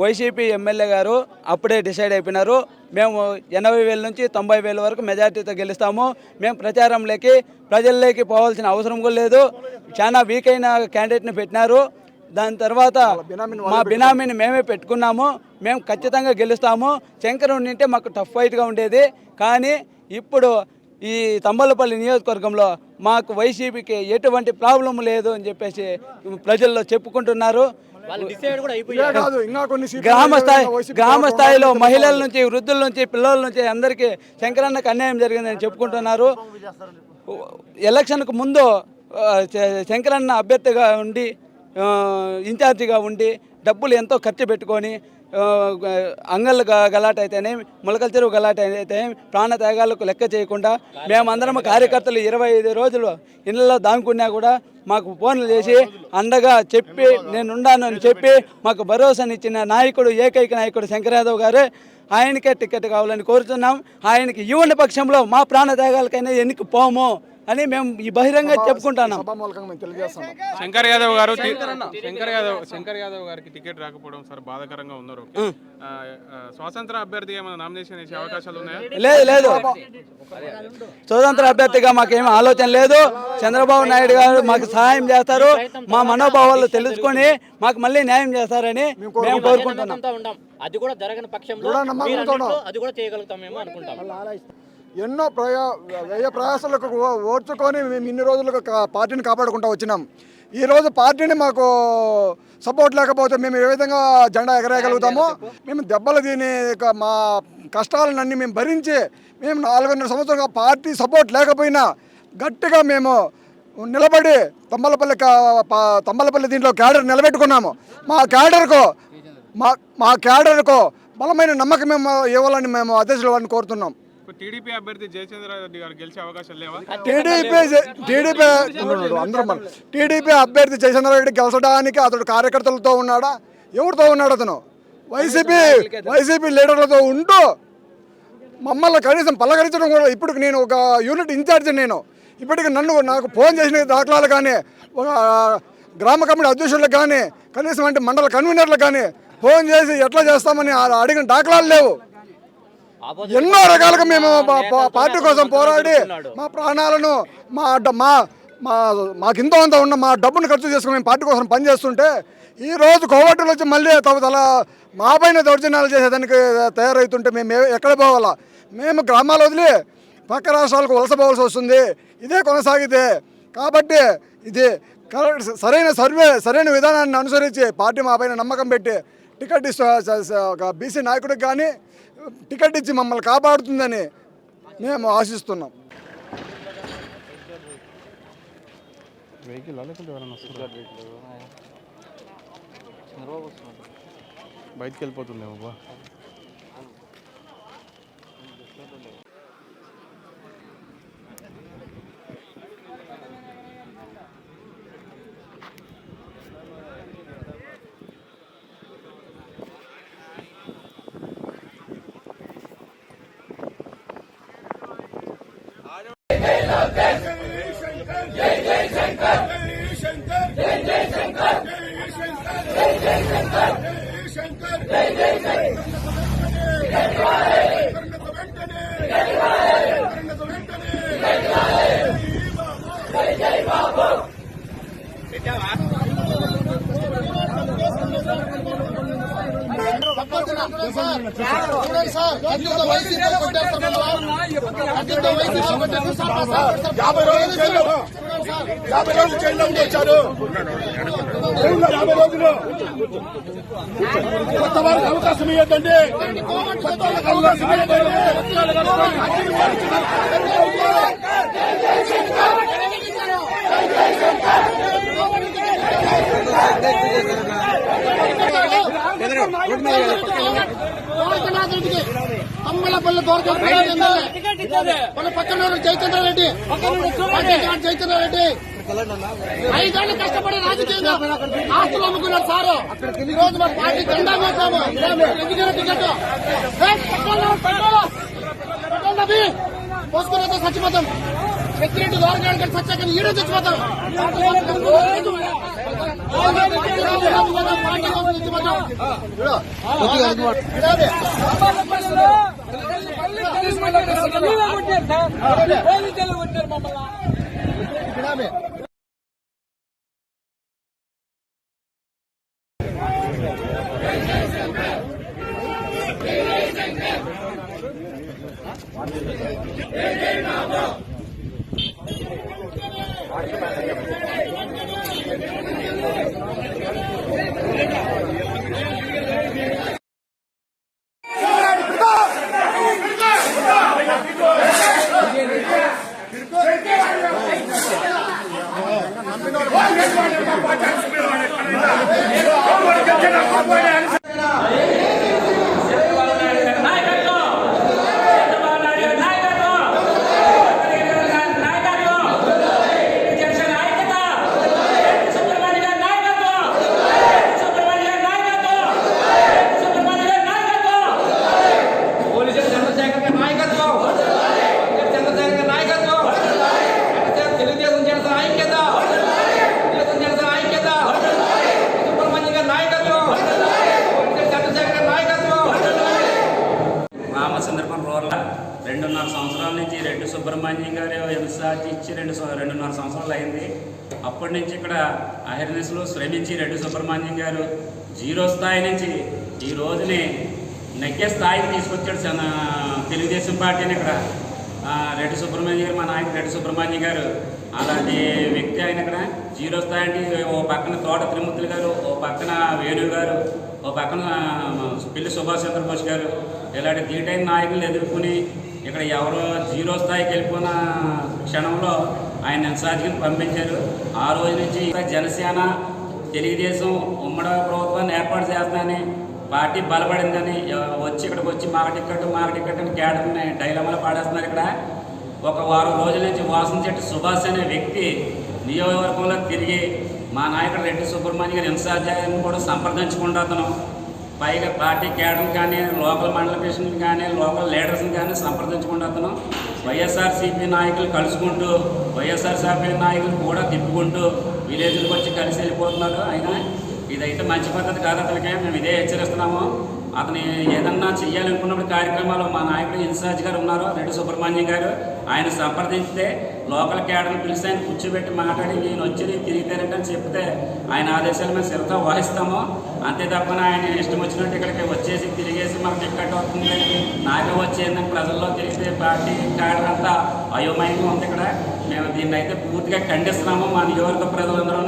YCP MLA గారు అప్పుడే decide అయిపోయినారు. మేము ఎనభై వేల నుంచి తొంభై వేల వరకు మెజార్టీతో గెలుస్తాము. మేము ప్రచారంలోకి ప్రజల్లోకి పోవాల్సిన అవసరం కూడా లేదు. చాలా వీక్ అయిన క్యాండిడేట్ని పెట్టినారు. దాని తర్వాత మా బినామీని మేమే పెట్టుకున్నాము. మేము ఖచ్చితంగా గెలుస్తాము. శంకర్ ఉండింటే మాకు టఫ్ ఫైట్గా ఉండేది. కానీ ఇప్పుడు ఈ తంబలపల్లి నియోజకవర్గంలో మాకు వైసీపీకి ఎటువంటి ప్రాబ్లం లేదు అని చెప్పేసి ప్రజల్లో చెప్పుకుంటున్నారు. గ్రామ స్థాయి గ్రామ స్థాయిలో మహిళల నుంచి వృద్ధుల నుంచి పిల్లల నుంచి అందరికీ శంకరన్నకు అన్యాయం జరిగిందని చెప్పుకుంటున్నారు. ఎలక్షన్కు ముందు శంకరన్న అభ్యర్థిగా ఉండి ఇన్ఛార్జిగా ఉండి డబ్బులు ఎంతో ఖర్చు పెట్టుకొని అంగళ్ళు గ- గలాట అయితేనేమి మొలకల చెరువు గలాట అయితేనేమి ప్రాణ త్యాగాలకు లెక్క చేయకుండా మేమందరం కార్యకర్తలు ఇరవై ఐదు రోజులు ఇళ్ళలో దాముకున్నా కూడా మాకు ఫోన్లు చేసి అండగా చెప్పి నేనున్నాను అని చెప్పి మాకు భరోసానిచ్చిన నాయకుడు ఏకైక నాయకుడు శంకరాదవ్ గారు ఆయనకే టికెట్ కావాలని కోరుతున్నాం. ఆయనకి ఇవ్వని పక్షంలో మా ప్రాణ త్యాగాలకైనా ఎన్నిక పోము. అని మేము ఈ బహిరంగ చెప్పుకుంటున్నాం. మేము తెలియజేస్తున్నాం. శంకర్ యాదవ్ గారు శంకర్ యాదవ్ శంకర్ యాదవ్ గారికి టికెట్ రాకపోవడం సార్ బాధాకరంగా ఉన్నారు స్వాతంత్ర అభ్యర్థిగా ఏమైనా నామినేషన్ వేసే అవకాశాలు ఉన్నాయా? లేదు లేదు. స్వతంత్ర అభ్యర్థిగా మాకేం ఆలోచన లేదు. చంద్రబాబు నాయుడు గారు మాకు సహాయం చేస్తారు. మా మనోభావాలు తెలుసుకొని మాకు మళ్ళీ న్యాయం చేస్తారని మేము కోరుకుంటున్నాం. అది కూడా జరగని పక్షంలో అది కూడా చేయగలుగుతామేమో అనుకుంటాం. ఎన్నో ప్రయా వ్యయ ప్రయాసాలకు ఓ- ఓర్చుకొని మేము ఇన్ని రోజులకు పార్టీని కాపాడుకుంటూ వచ్చినాం. ఈ రోజు పార్టీని మాకు సపోర్ట్ లేకపోతే మేము ఏ విధంగా జెండా ఎగరేయగలుగుతామో మేము దెబ్బలు తిని మా కష్టాలన్నీ మేము భరించి మేము నాలుగున్నర సంవత్సరంగా పార్టీ సపోర్ట్ లేకపోయినా గట్టిగా మేము నిలబడి తమ్మలపల్లి కా- పా- తమ్మలపల్లి దీంట్లో క్యాడర్ నిలబెట్టుకున్నాము. మా క్యాడర్కు మా మా క్యాడర్కు బలమైన నమ్మకం మేము ఇవ్వాలని మేము అధ్యక్షులు వారిని కోరుతున్నాం. టీడీపీ అభ్యర్థి జయచంద్ర రెడ్డి గారు గెలిచే అవకాశాలు లేవా? టీడీపీ టీడీపీ అందరూ మన టీడీపీ అభ్యర్థి జయచంద్రారెడ్డి గెలిచడానికి అతడు కార్యకర్తలతో ఉన్నాడా? ఎవరితో ఉన్నాడు అతను? వైసీపీ వైసీపీ లీడర్లతో ఉంటూ మమ్మల్ని కనీసం పలకరించడం కూడా ఇప్పుడు నేను ఒక యూనిట్ ఇన్ఛార్జ్ నేను. ఇప్పటికి నన్ను నాకు ఫోన్ చేసిన దాఖలాలు కానీ ఒక గ్రామ కమిటీ అధ్యక్షులకు కానీ కనీసం అంటే మండల కన్వీనర్లకు కానీ ఫోన్ చేసి ఎట్లా చేస్తామని అడిగిన దాఖలాలు లేవు. ఎన్నో రకాలుగా మేము పార్టీ కోసం పోరాడి మా ప్రాణాలను మా మా మా మాకు ఇంతో అంత ఉన్న మా డబ్బును ఖర్చు చేసుకుని మేము పార్టీ కోసం పనిచేస్తుంటే ఈ రోజు కోవట్టులు వచ్చి మళ్ళీ తల మా పైన దౌర్జన్యాలు చేసేదానికి తయారవుతుంటే మేము ఎక్కడ పోవాలా? మేము గ్రామాలు వదిలి పక్క రాష్ట్రాలకు వలస పోవాల్సి వస్తుంది. ఇదే కొనసాగితే కాబట్టి ఇది కరెక్ట్ సరైన సర్వే సరైన విధానాన్ని అనుసరించి పార్టీ మా పైన నమ్మకం పెట్టి టికెట్ ఇస్తా ఒక బీసీ నాయకుడికి కానీ టికెట్ ఇచ్చి మమ్మల్ని కాపాడుతుందని మేము ఆశిస్తున్నాం. బయటికి వెళ్ళిపోతుందేమో యాభై రోజులు జైల్లో యాభై రోజులు జైల్లో ఉండి వచ్చారు యాభై రోజులు కొత్త వారికి అవకాశం ఇవ్వద్దండి కొత్త వాళ్ళకి అవకాశం ఇవ్వద్దండి గోరఖనాథరెడ్డికి అమ్మలపల్లి గోరఖనాథ్ మన పక్కన జయచంద్ర రెడ్డి జయచంద్ర రెడ్డి ఐదేళ్ళు కష్టపడి రాజకీయంగా ఆస్తులు అమ్ముకున్నారు సారు ఈ రోజు మన పార్టీ జెండా వేసాము ఎందుకంటే టికెట్ పెట్టండి పోసుకున్నతో చచ్చిపోతాం సెక్యూరిటీ గవర్నమెంట్ సచ్చాక ఈడే చచ్చిపోతాం పార్టీ కోసం జై జై పోలీసులు చంద్రశేఖర్ గారి నాయకత్వం చంద్రశేఖర్ గారి నాయకత్వం తెలుగుదేశం జనసేన ఐక్యత తెలుగుదేశం జనసేన ఐక్యత సుబ్రహ్మణ్యం గారి నాయకత్వం చంద్రశేఖర్ గారి నాయకత్వం రామచంద్రపురం రూరల్ రెండున్నర సంవత్సరాల నుంచి రెడ్డి సుబ్రహ్మణ్యం గారు హింసాచి ఇచ్చి రెండు రెండున్నర సంవత్సరాలు అయింది. అప్పటి నుంచి ఇక్కడ అహిర్నిస్లో శ్రమించి రెడ్డి సుబ్రహ్మణ్యం గారు జీరో స్థాయి నుంచి ఈ రోజుని నెగ్గే స్థాయికి తీసుకొచ్చాడు తెలుగుదేశం పార్టీని ఇక్కడ. రెడ్డి సుబ్రహ్మణ్యం గారు మా నాయకుడు రెడ్డి సుబ్రహ్మణ్యం గారు అలాంటి వ్యక్తి ఆయన ఇక్కడ. జీరో స్థాయి అంటే ఓ పక్కన తోట త్రిమూర్తులు గారు ఓ పక్కన వేణు గారు ఓ పక్కన పిల్లి సుభాష్ చంద్రబోస్ గారు ఇలాంటి దీటైన నాయకులు ఎదుర్కొని ఇక్కడ ఎవరో జీరో స్థాయికి వెళ్ళిపోయిన క్షణంలో ఆయన ఇన్ఛార్జిని పంపించారు. ఆ రోజు నుంచి జనసేన తెలుగుదేశం ఉమ్మడి ప్రభుత్వాన్ని ఏర్పాటు చేస్తానని పార్టీ బలపడిందని వచ్చి ఇక్కడికి వచ్చి మాకు టిక్కెట్ మాకు టిక్కెట్ అని కేటర్ని డైలమాలో పాడేస్తున్నారు ఇక్కడ. ఒక వారం రోజుల నుంచి వాసన చెట్టు సుభాష్ అనే వ్యక్తి నియోజకవర్గంలో తిరిగి మా నాయకుడు రెడ్డి సుబ్రహ్మణ్యం గారు ఇన్ఛార్జిని కూడా సంప్రదించుకుంటూ అతను పైగా పార్టీ కేడర్ని కానీ లోకల్ మండల ప్రెసిడెంట్ కానీ లోకల్ లీడర్స్ని కానీ సంప్రదించుకుంటూ అతను వైఎస్ఆర్సీపీ నాయకులు కలుసుకుంటూ వైఎస్ఆర్సీపీ నాయకులు కూడా తిప్పుకుంటూ విలేజ్లకు వచ్చి కలిసి వెళ్ళిపోతున్నారు. అయినా ఇదైతే మంచి పద్ధతి కాదు అతనికి. మేము ఇదే హెచ్చరిస్తున్నాము. అతని ఏదన్నా చేయాలనుకున్నప్పుడు కార్యక్రమాలు మా నాయకుడు ఇన్ఛార్జ్ గారు ఉన్నారు రెడ్డి సుబ్రహ్మణ్యం గారు. ఆయన సంప్రదించితే లోకల్ క్యాడర్ని పిలిచి ఆయన కూర్చోబెట్టి మాట్లాడి నేను వచ్చి నేను తిరిగితేనంటే అని చెప్తే ఆయన ఆదేశాలు మేము శ్రద్ధ వహిస్తాము. అంతే తప్పన ఆయన ఇష్టం వచ్చినట్టు ఇక్కడికి వచ్చేసి తిరిగేసి మనకు టికెట్ వస్తుంది నాకే వచ్చేందని ప్రజల్లో తిరిగితే పార్టీ క్యాడర్ అంతా అయోమయంగా ఉంది ఇక్కడ. మేము దీన్ని అయితే పూర్తిగా ఖండిస్తున్నాము మా నియోజకవర్గ ప్రజలందరూ